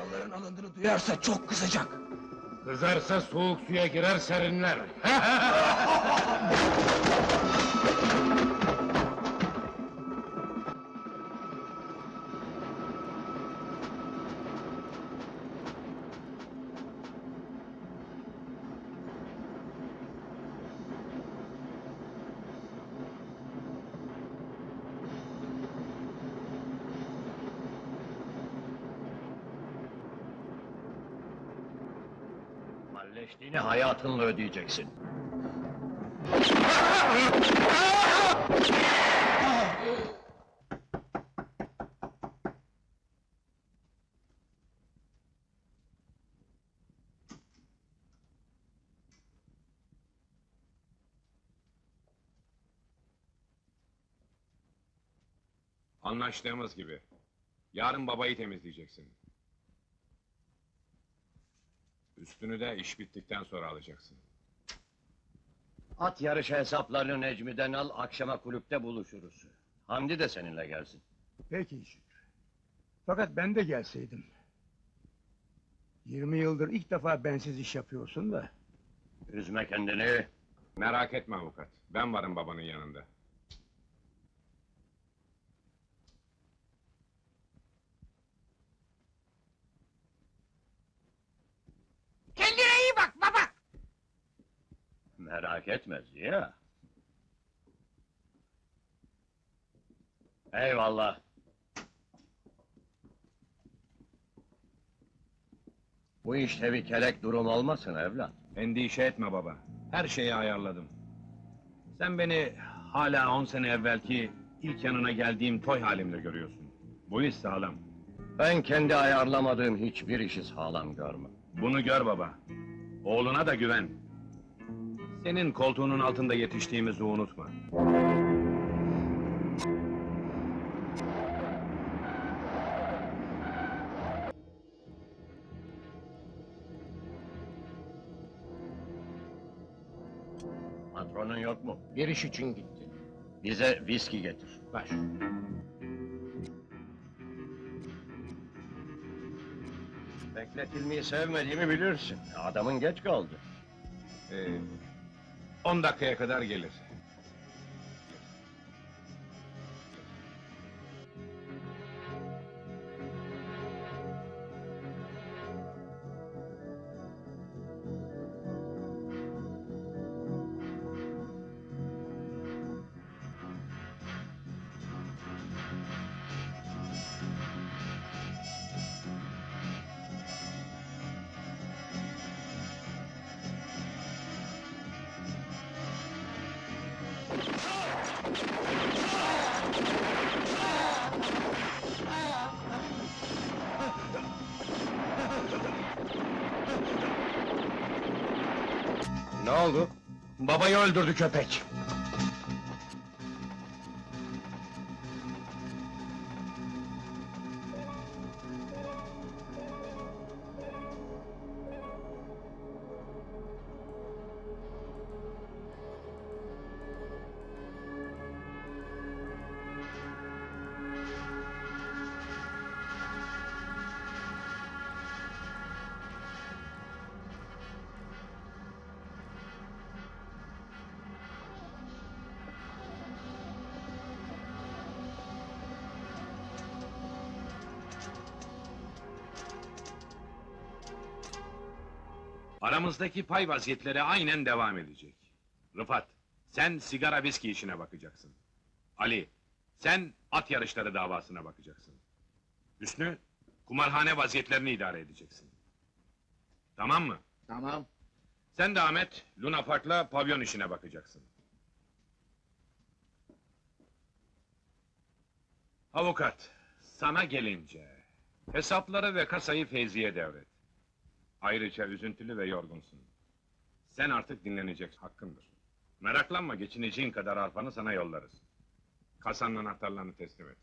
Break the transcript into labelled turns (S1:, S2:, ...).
S1: paraların alındığını duyarsa çok kızacak.
S2: Kızarsa soğuk suya girer serinler.
S3: Malleştiğini hayatınla ödeyeceksin.
S2: Anlaştığımız gibi. Yarın babayı temizleyeceksin. Üstünü de iş bittikten sonra alacaksın.
S3: At yarışı hesaplarını Necmi'den al, akşama kulüpte buluşuruz. Hamdi de seninle gelsin.
S4: Peki Şükrü. Fakat ben de gelseydim. 20 yıldır ilk defa bensiz iş yapıyorsun da.
S3: Üzme kendini.
S2: Merak etme avukat. Ben varım babanın yanında.
S3: Merak etme Ziya. Eyvallah. Bu işte bir kelek durum olmasın evlat.
S2: Endişe etme baba. Her şeyi ayarladım. Sen beni hala on sene evvelki ilk yanına geldiğim toy halimle görüyorsun. Bu iş sağlam.
S3: Ben kendi ayarlamadığım hiçbir işi sağlam görmem.
S2: Bunu gör baba. Oğluna da güven. Senin koltuğunun altında yetiştiğimizi unutma.
S3: Patronun yok mu?
S1: Bir iş için gitti.
S3: Bize viski getir.
S2: Baş.
S3: Bekletilmeyi sevmediğimi bilirsin. Adamın geç kaldı.
S2: Ee, on dakikaya kadar gelir.
S3: Ne oldu?
S2: Babayı öldürdü köpek. Aramızdaki pay vaziyetleri aynen devam edecek. Rıfat, sen sigara viski işine bakacaksın. Ali, sen at yarışları davasına bakacaksın. Hüsnü, kumarhane vaziyetlerini idare edeceksin. Tamam mı?
S1: Tamam.
S2: Sen de Ahmet, Luna Park'la pavyon işine bakacaksın. Avukat, sana gelince... ...hesapları ve kasayı Feyzi'ye devret. Ayrıca üzüntülü ve yorgunsun. Sen artık dinleneceksin, hakkındır. Meraklanma, geçineceğin kadar arpanı sana yollarız. Kasanın anahtarlarını teslim et.